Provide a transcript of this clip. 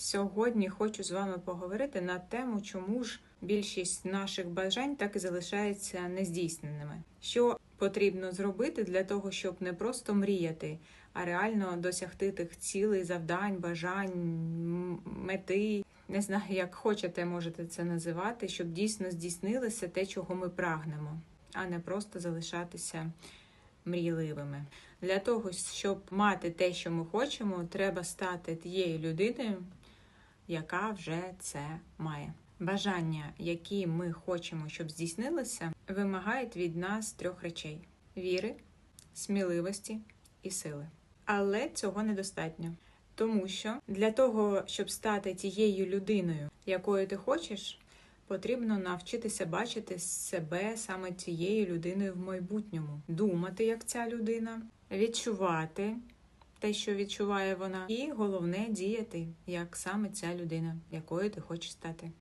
Сьогодні хочу з вами поговорити на тему, чому ж більшість наших бажань так і залишаються нездійсненими. Що потрібно зробити для того, щоб не просто мріяти, а реально досягти тих цілей, завдань, бажань, мети. Не знаю, як хочете, можете це називати, щоб дійсно здійснилося те, чого ми прагнемо, а не просто залишатися мрійливими. Для того, щоб мати те, що ми хочемо, треба стати тією людиною, яка вже це має. Бажання, які ми хочемо, щоб здійснилося, вимагають від нас трьох речей: віри, сміливості і сили. Але цього недостатньо. Тому що для того, щоб стати тією людиною, якою ти хочеш, потрібно навчитися бачити себе саме цією людиною в майбутньому, думати як ця людина, відчувати те, що відчуває вона, і головне діяти як саме ця людина, якою ти хочеш стати.